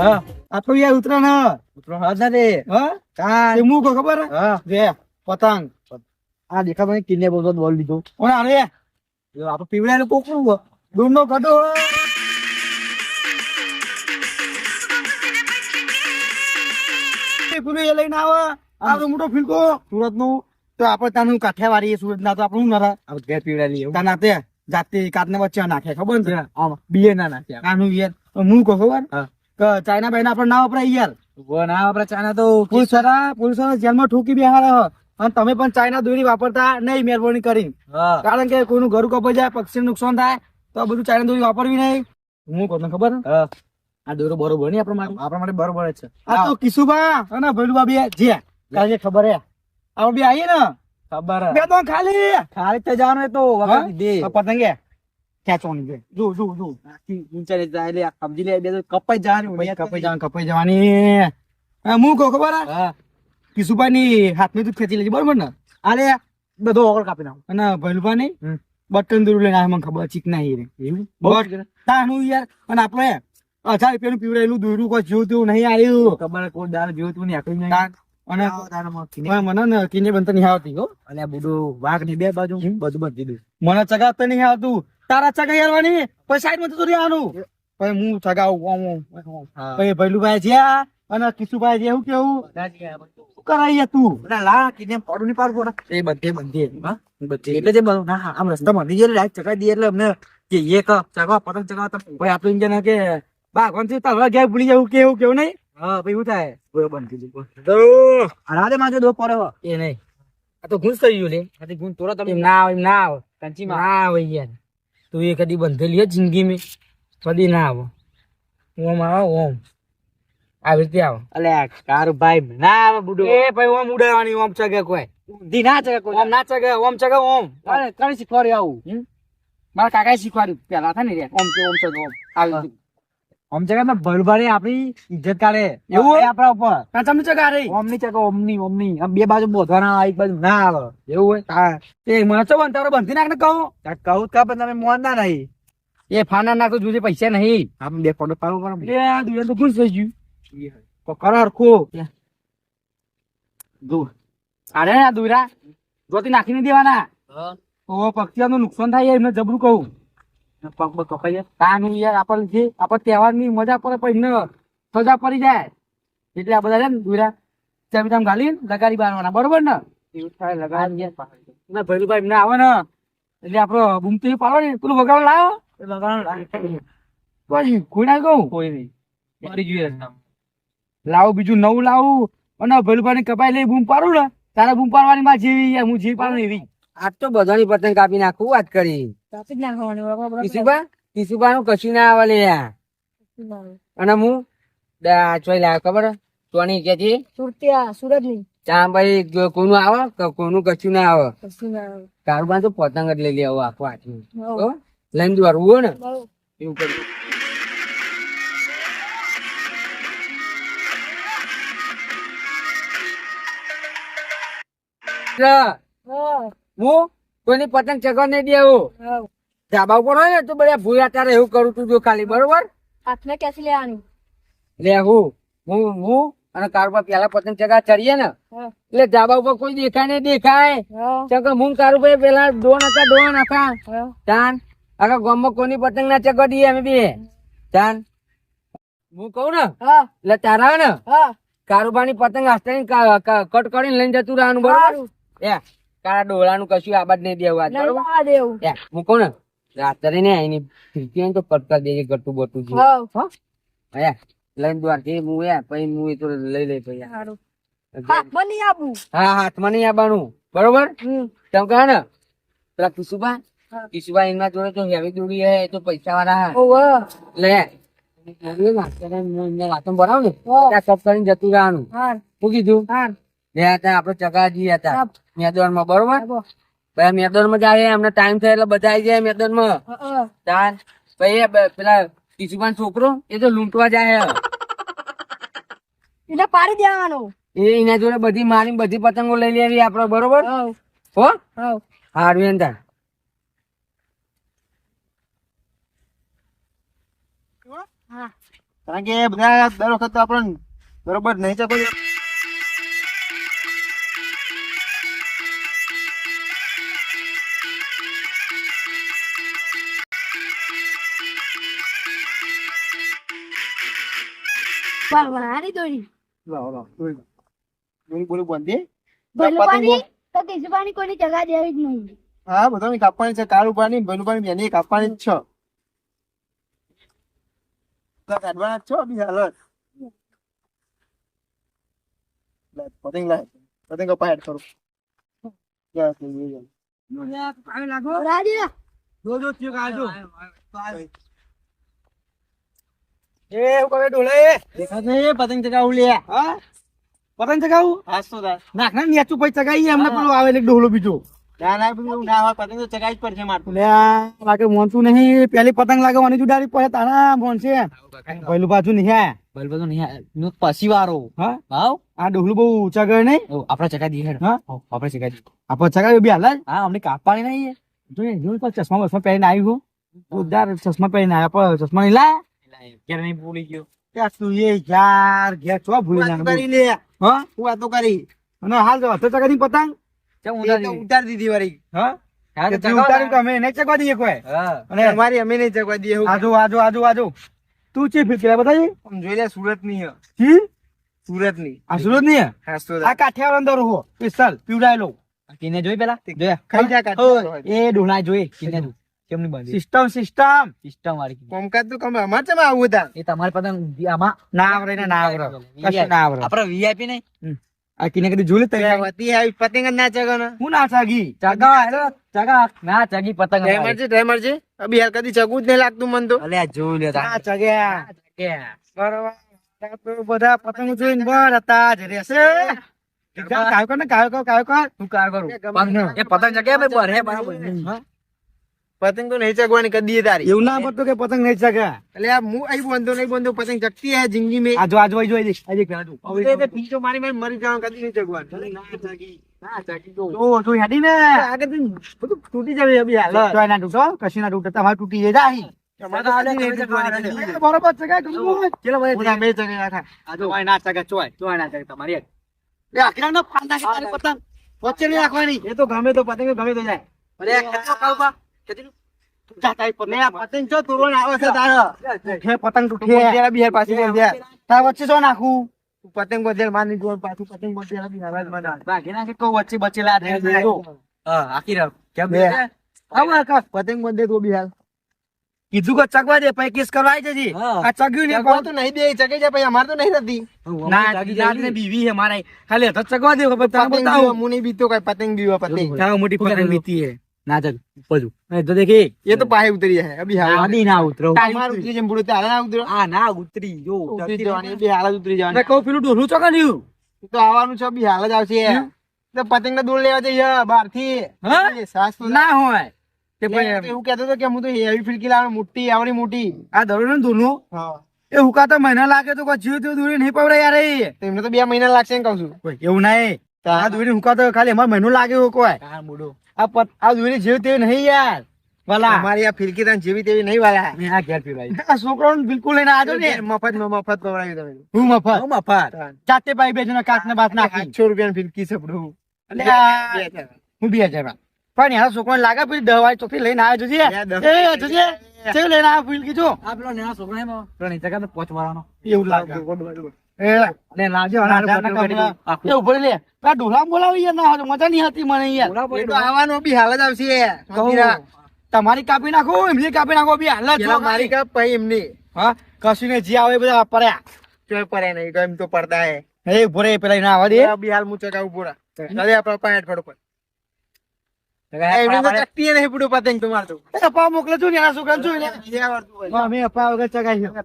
હા. આ તો યાર ઉતરાણ હ. ઉતરો હાથ ના હા? કા હું ખબર? હે? હા જે પતંગ. આ દેખા મને કિન્ને બોલતો બોલ દીધો. કોણ જો આપણે પીવડાયેલું હો. ડૂમનો ગઢો પેલું એ લઈને આવે. આવડો મોટો ફીલકો. સુરતનું તો આપણે તાનું કાઠિયાવાડી સુરત ના તો આપણું નરા. આપણે ઘેર પીવડાયેલી તાના તે જાતે કાતને વચ્ચે નાખે ખબર ને બીએ ના નાખ્યા. આનું યાર. હું કહું ખબર? હા. ચાઇના બાઈના પણ ના વપરાય યાર. ના વપરાય ચાઇના તો પોલીસવાળા પોલીસવાળા જેલમાં ઠૂકી બેહાડે અને તમે પણ ચાઇના દોરી વાપરતા નહીં મહેરબાની કરી કારણ કે કોઈનું ઘર કપાઈ જાય પક્ષી નુકસાન થાય તો આ બધું ચાઇના દોરી વાપરવી નહીં. હું કહું ખબર? હા. આ દોરો બરોબર નહીં આપણા માટે? આપણા માટે બરોબર છે. આ તો કિશુભા અને ભૈલુબા બે જે કાલે ખબર હે? આપણે બે આવીએ ને? ખબર બે તો ખાલી. ખાલી તો જવાનું તો પતંગે ખેંચવાની છે. જો જો જો. ઊંચાઈ જાય એટલે સમજી લે બે કપાઈ જવાની કપાઈ જવાની કપાઈ જવાની. હું કહું ખબર કિશુભાઈ ની હાથની તું ખેંચી લેજે બરોબર ને? અરે બધો ઓગળ કાપી નાખું. અને ભૈલુબા ની બટન દૂર લઈને મને ખબર ચીક ના બટ તાનું યાર. અને આપણે હજાર રૂપિયાનું પીવડાયેલું દોર્યું કોઈ જોયું તું નહીં આવ્યું ખબર કોઈ દાળ જોયું તું નહીં નહીં. મને ને કિને બનતા નહીં આવતી હો. અને બુડું વાઘની બે બાજુ બધું બંધ દીધું મને ચગાવતા નહીં આવતું. તારા ચગાઈ આવવાની પછી સાઈડમાં જતું રહેવાનું પછી હું ચગાવું. પછી ભૈલુભાઈ જ્યાં અને કિશુભાઈ જે એવું કેવું? શું કરાય તું? ના લા કિને પડું નહીં પાડું એ બધે બંધી. બધે. એટલે જે બધું ના આમ રસ્તા બંધી જાય લાઈટ ચકાઈ દઈએ એટલે અમને કે એક ચગાવ પતંગ ચગાવ ભાઈ આપણું એમ કે બાગવાનથી તલવા ગયા ભૂલી જવું કેવું કેવું નહીં. હા ભાઈ શું થાય? બોલ બંધ તો રાધે માથે દો પડે એ નહીં. આ તો ગુંજ થઈ ગયું લે આથી ગુંજ તોરા તમે ના આવે એમ ના આવે. કંચીમાં. ના આવે યાર. તું એ કદી બંધેલી હે જિંદગી મેં કદી ના આવો. ઓમ આવો ઓમ આવી. રીતે આવો. અલે કારું ભાઈ ના આવે બુડો. એ ભાઈ ઓમ ઉડાડવાની ઓમ ચગે કોઈ. ઊંધી ના ચગે કોઈ. ઓમ ના ચગે ઓમ ચગે ઓમ અરે કણી શીખવાડ્યું આવું? મારા કાકાએ શીખવાડ્યું. પેલા થાય ને ઓમ કે ઓમ ચગે ઓમ. આવી રીતે. ચકા તો ને ભલભારી આપણી ઇજ્જત કાઢે. એવું? હોય? આપણા ઉપર. કાં તમને ચકા રે. રહી ઓમની ચગે ઓમની ઓમની આમ બે બાજુ બોધવાના આવે, એક બાજુ ના આવે. એવું હોય? હા. તે મને તો બંધારો બંધી નાખ ને કહું કહું કા પણ તમે મોન ના નહીં એ ફાના નાખ તો જોજે પૈસા નહીં. આમ બે કોડો પાડો એ આ દુનિયા તો ખુશ થઈ ગયું. તો કરો હરખો. દૂર અરે દુરા. જોતી નાખીને દેવાના. ઓ પક્ષીઓનું નુકસાન થાય એમને જબરું કહું. પગ પગ કપાઈ તાનું યાર આપણને જે આપણે તહેવારની મજા પડે પણ સજા પડી જાય. એટલે આ બધા છે ને દુરા ચામ ચામ ગાલી લગાડી બારવાના બરોબર ને? એવું થાય લગાડી ના ભૈલુભાઈ એમને આવે ને એટલે આપડો બૂમતી પાડો ને પેલું વગાડો લાવો પછી કોઈ ના કહું? કોઈ નહીં. મરી જોઈએ લાવું બીજું નવું લાવું અને ભૈલુભાઈ ને કપાઈ લઈ બૂમ પાડું ને તારા બૂમ પાડવાની માં જેવી હું જેવી પાડું એવી. આજ તો બધાની પતંગ કાપી નાખું વાત કરી. કાપી જ નાખવાની નું કશું ના આવે લે અને હું ચોઈ લાવ ખબર? ચોની કે છે? સુરતિયા સુરતની ત્યાં ભાઈ કોનું આવે કોનું કશું ના આવે? કારોબાર તો પતંગ જ લઈ લેવો આખો હાથમાં. હો? લઈને દ્વારું હોય ને? એવું કરવું હા, હું? કોઈની પતંગ ચગવા નહીં દેવું. ધાબા ઉપર હોય ને તો બધા ભૂલ તારે એવું કરું તું જો ખાલી બરોબર? હાથમાં ક્યાંથી લેવાનું? લે હું હું હું અને કારોબાર પેલા પતંગ ચગા ચડીએ ને. એટલે ધાબા ઉપર કોઈ દેખાય નહીં દેખાય. હા, ચગર હું કારોબાર પેલા ડોન હતા ડોન હતા. તાન અરે ગામમાં કોની પતંગ ના ચગવા દઈએ અમે બે. તાન હું કહું ને એટલે તારા ને. કારોબારની પતંગ હસ્તે કટ કરીને લઈને જતું રહેવાનું બરોબર? એ તારા ડોળાનું કશું આબાદ નહીં દેવું દેવું. એ ને. રાત્રે ને એની ખીડકી તો કટ દેજે ગટું બટું છે હા? લઈને દ્વાર દ્વારથી હું યા પછી હું એ તો લઈ લઈ પછી. હાથમાં નહીં. હા હાથમાં નહીં આવવાનું બરોબર? હમ. કહે ને. પેલા કિશુભા કિશુભા એના જોડે તો હેવી દોડી હે તો પૈસા વાળા હા. લે હું વાતો બનાવ ને? હા. સબ કરીને જતું રહેવાનું. હું. કીધું? હાર. આપડે ચકાજી હતા. મેદાનમાં બરોબર. પછી મેદાનમાં જાય એમને ટાઈમ થાય એટલે બધા આવી જાય મેદાનમાં. તાર પછી પેલા કિશુબાન છોકરો એ તો લૂંટવા જાય હે. એને પાડી દેવાનું એ એના જોડે બધી મારી બધી પતંગો લઈ લેવી આપડે બરોબર હો. હારું હા. કારણ કે બધા દર વખત તો આપણને બરોબર નહીં ચકો બનાવી દોરી. લાવો લાવો દોરી બોલી બંધી ભલુપાની તો કેશુપાની કોની જગા દેવી જ નહીં. હા બધાની કાપવાની છે કાળ ઉપાડની ભલુપાની બેની કાપવાની જ છે. તો કાઢવાના છો બી હાલ. પતંગ લાય. પતંગ કપા હેડ કરું. યસ લાગો. રાજી જો જો કાજો એ હું કરે ડોલે પતંગ ચગાવું લે. હા? પતંગ ચગાવું? હાસ તો તાર નાખ ના નેચું પછી ચગાઈએ એમને પેલું આવે એટલે ડોહલો બીજો. ના ના પેલું ના હોય પતંગ તો જ પડશે મારે લે આ લાગે મોનસું નહીં પેલી પતંગ લાગવાની જુડારી પડે તારા મોન છે પહેલું પાછું નહીં હે. બલબલ તો નહીં પછી વારો. હા? ભાવ આ ડોહલું બહુ ઊંચા નહીં? આપણે ચકા દઈએ હા? આપડે આપણે ચકા દઈએ. આપણે ચગાવી બી હાલ હા અમને કાપવાની નહીં જોઈએ ચશ્મા બસમાં પહેરીને આવી ગયું ચશ્મા પહેરીને આવ્યા પણ ચશ્મા નહીં લાયા? ક્યારે નહીં ભૂલી ગયો. ત્યાં તું એ યાર ઘેર છો ભૂલી ના કરી લે. હા? હું વાતો કરી. અને હાલ તો ચગાની પતંગ? ઉતાર દીધી. વારી હા? સુરતની સુરતની. આ સુરત. ની? આ કાઠિયાવાડ અંદર હો પિસ્તલ પીવડાયેલો કિને જોઈ પેલા? જોયા? એ ડોલા જોઈ કિને જોઈ. કેમની બાંધી? System system. સિસ્ટમ વાળી. કોમકાજ તો કમ અમાર છે આવું હતા એ તમારે પતંગ આમાં? ના આવરે ને ના આવરે કશું ના આવરે આપણે વીઆઈપી નહીં? આ કિને કદી જોઈ લે તે વતી આવી પતંગ ના ચગન હું ના ચાગી ચગા હેલો? ચગા ના ચગી પતંગ ટાઈમર છે ટાઈમર છે અભી યાર કદી ચગવું જ નહીં લાગતું મન તો. અલે આ જોઈ લે ના ચાગ્યા. ચગ્યા. બરોબર. તો બધા પતંગ જોઈને બર હતા જ રહેશે. કાયો કર ને કાયો કર કાયો કર તું કરું પતંગ- એ પતંગ ચગ્યા ભાઈ બરે બરાબર. હા? પતંગ તો નહીં ચગવાની કદી તારી. એવું ના પડતું કે પતંગ નહીં ચગે એટલે આ હું અહીં બંધો નહીં બંધો પતંગ ચગતી હે જિંદગી મેં. આજો આજો જોઈ જોઈ દે આ દેખ પેલા હવે તે પીંછો મારી મારી મરી જવાનું કદી નહીં ચગવાનું. ના ચગી. ના ચગી તો. જો હેડી ને. આગળ બધું તૂટી જાય અભી હાલ. તો ના તૂટો કશી ના તૂટે તમારે તૂટી જાય. બરોબર ના ચગે ચોય ચોય ના ચગે તમારી આખી ના ફાંદ નાખે પતંગ. વચ્ચે નહીં રાખવાની. એ તો ગમે તો પતંગ ગમે તો જાય. અરે પતંગ. ને તૂટી બોલ બિહાર પાછી પતંગ પાછું જ મને ભાગી નાખે કહું વચ્ચે બચેલા આખી રાત. કેમ પતંગ બોલ તો બિહાર કીધું કે ચગવા દે પછી કેસ કરવા આવી જજી. આ ચગ્યું ને કોણ તો નહીં દે ચગે છે પછી અમાર તો નહીં થતી. ના જાગી ના. બીવી છે મારા ખાલી તો ચગવા દે બતાવું. હું નહીં બીતો કઈ પતંગ બીવા પતંગ. મોટી પતંગ બીતી હે ના ઉપરજુ. એ તો દેખી એ તો પાહે ઉતરી જાય. અભી હાલ. અભી ના ઉતરો. તમાર ઉતરી જેમ બુડો તારે ના ઉતરો. આ ના ઉતરી જો ઉતરી જવાની અભી હાલ ઉતરી જવાની. કહું પેલું ડોલું ચોકાડ્યું તું તો આવવાનું છે અભી હાલ જ આવશે. તો પતંગ ને દોડ લેવા જઈએ બહારથી સાસ ના હોય. તે એવું કહેતો હતો કે હું તો હેવી ફિરકી લાવવાનું મોટી આવડી મોટી. આ દડો ને દોલું હા. એ હુકાતા મહિના લાગે તો કોઈ જીવ તેવું દોરી નહીં પવડે યાર એમને તો બે મહિના લાગશે એમ કહું છું. એવું નહીં. આ દોરી હુકાતો ખાલી એમાં મહિનો લાગે એવું કોઈ. કાન મોડો આ પત આ દોરી જીવ તેવી નહીં યાર વાલા. અમારી આ ફિરકી તને જેવી તેવી નહીં વાળા મેં આ ઘેર પીવડાવી. આ છોકરો બિલકુલ લઈને આજો ને. મફતમાં મફત પવડાવી તમે. હું મફત? હું મફત. ચાતે પાઈ બેજો ને કાચ ને બાત નાખી. આઠસો રૂપિયા ફિરકી છે એટલે હું બે હજાર પણ યાર છોકરો લાગે પછી દવાઈ ચોથી લઈને આવ્યો જોજે. એ જોજે. ચેવ લઈને આવ્યો આ પેલો નેનો પોચ વાળાનો. એવું લાગે. એ લાવજો, લે. પેલા ઢોલા બોલાવી યાર ના મજા નહીં હતી મને યાર. આવવાનું બી હાલત આવશે. તમારી કાપી નાખો એમની કાપી નાખો બી હાલ જ પેલા છો મારી કાપ પછી એમની. હા કશું ને જે આવે બધા પડ્યા ચોય પડે નહીં તો એમ તો પડતા હે. એ ઊભો રહે પેલા એને આવવા દે. બી હાલ હું ચગાવું પૂરા ચાલે આપડે પાંચ ફળ પર અપા મોકલે છું ને એના છોકરાને છું અમે. અપા વગર ચગાઈ વગર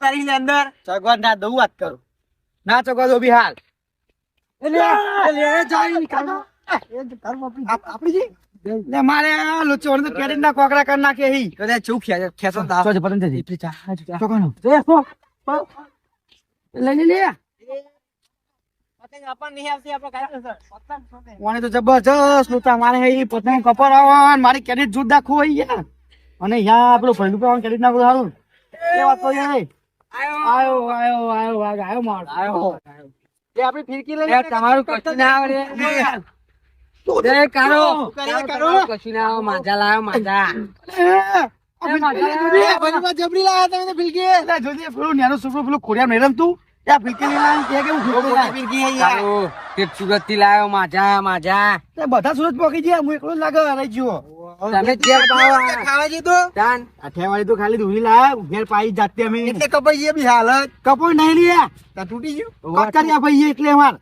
કરી અંદર. ભગવાન ના દઉં વાત કરું. ના ચગવા દો બી હાલ. મારે વાળો તો ના કોકરા કરી નાખે હી. તો ચૂક ખેંચે- ખેંચો તો આવ. ચોજે પતંગ જજી. એટલી ચા, આ ચૂક, આ. ચોકાનો. લઈ લે લે. પતંગ આપણને નહીં આવતી આપણે કાઢ્યું છે. વાણી તો જબરજસ્ત લૂંટા મારે હે. પતંગ કપર આવવાનું. મારી કેરી જૂઠ દાખવું હોય અને યા પેલું ભંડું પાવાનું કરી નાખું સારું એ વાત તો યાર આયો. આયો આયો વાઘ આયો મારો. આયો. એ આપણી ફિરકી લઈ તમારું કશું ના આવડે. એ. કારો. તમારું કશું ના આવે. માજા લાયો માજા. એ. માજા લાયો. જબરી લાયા તમે તો જોજે પેલું નેનો છોકરો પેલું ખોડિયાર નહીં રમતું એ આ ફિરકી લઈને કે હું ફિરકી લાવ્યો. ફિરકી હે યાર કારો, સુરતથી લાયો માજા માજા. બધા સુરત પોકી ગયા. હું એકલો જ લાગે રહી ગયો તમે ઘેર પાવા. ખાવા જતો જાન અઠેવાળી તો ખાલી ધૂળી લાયા ઘેર પાઈ જાતે અમે. એટલે કપાઈ ગયા બી હાલત. કપોય નહીં લ્યા તા તૂટી ગયું? કાકરિયા ભાઈ એટલે અમાર.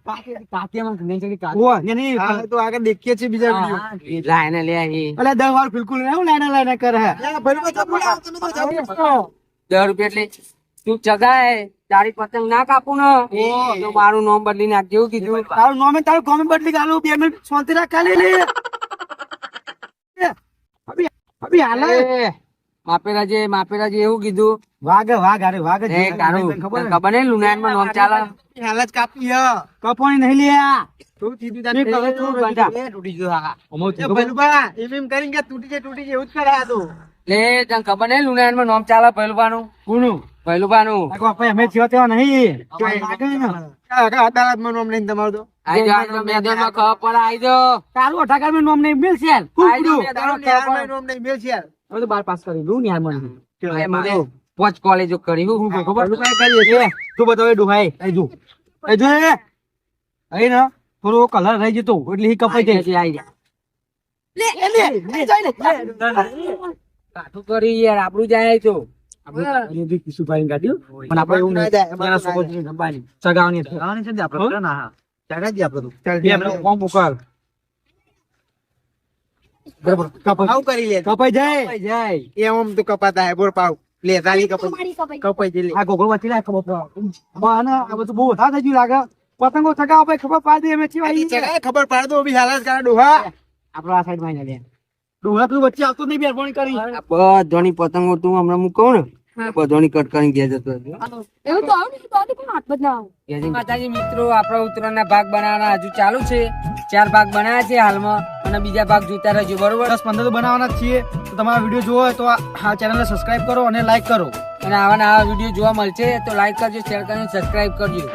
કાકિયામાં નહીં ચડી કાક ઓવા ને નહીં તો આગળ દેખીએ છે બીજા વિડિયો. લાઈને લે અહીં અલે દસ વાર બિલકુલ નહીં લાઈને લાઈના કરે. હે દર રૂપિયા એટલે તું ચગાય તારી પતંગ ના કાપું ને. તો મારું નામ બદલી નાખ જેવું કીધું. તારું નામે તારું કોમે બદલી ગાલું બે મિનિટ શાંતિ રાખ ખાલી લે. હાલ? માપેરા જે માપેરા જે એવું કીધું. વાઘ વાઘ અરે વાઘ એ તારું ખબર નહીં લુનાયણમાં નામ ચાલે? હાલત કાપી હ. કપોણી નહીં લ્યા તું તું. તૂટી ગયો હા. એ ભલુબા એમ એમ કરીને કે તૂટી જાય તૂટી જાય એવું જ કરે આ તો. લે તને ખબર નહીં લુનાયણમાં નામ ચાલે પહેલુબાનું કોનું? આપણે અમે થયો તેવા નહીં. અદાલતમાં નામ નહીં તમારું તો આઈ જાઓ, આઈ જાઓ, મેદાનમાં ખબર પડે આઈ જાઓ. તારું અઢારમાં નામ યાર હવે તો? ને પોચ કોલેજો કરી હું ખબર? પેલું કાંઈ કરીએ છીએ. તું બતાવે ડુહાઈ. અહીં જો. અહીં જો એ. ને થોડો કલર રહી જતો એટલે ઈ કપાઈ જાય. છે આઈ જા. લે, લે, લે, જાય ને. કાઠું કરી યાર આપણું જાય તો આપણે કાઢ્યું. પણ આપણે એવું નહીં. એના છોકરીને સંભાળી. સગાવાની હતી. બે મિનિટ કોમ મોકલ. બરાબર. કપાઈ કપાઈ જાય? એમ આમ તો કપાતા હે બોર પાવ. લે તાલી કપાઈ. કપાઈ. જઈ લે. આ ગોગળ વચ્ચે લાય ખબર આને આ બધું બહુ વધારે થઈ ગયું લાગે. પતંગો ચગાવો પછી ખબર પાડી દે અમે ચેવા ઈ. ચગાય ખબર પાડ દો બી હાલત કરે ડોહા. આપણે આ સાઈડમાં લે. ડોહા પેલું વચ્ચે આવતું જ નહીં મહેરબાની કરી. બધાની પતંગો તું હમણાં હું ને બધાની કટ કરીને જતો એવું તો આવડે તો આવડે પણ હાથ બદલા માતાજી મિત્રો આપણા ઉત્તરાયણના ભાગ બનાવવાના હજુ ચાલુ છે. ચાર ભાગ બનાવ્યા છે હાલમાં અને બીજા ભાગ જોતા રહેજો બરોબર? દસ પંદર તો બનાવવાના જ છીએ. તો તમારા વીડિયો જોવો હોય તો આ- આ ચેનલને સબસ્ક્રાઇબ કરો અને લાઈક કરો. અને આવા નવા વીડિયો જોવા મળશે તો લાઈક કરજો શેર કરજો સબસ્ક્રાઇબ કરજો.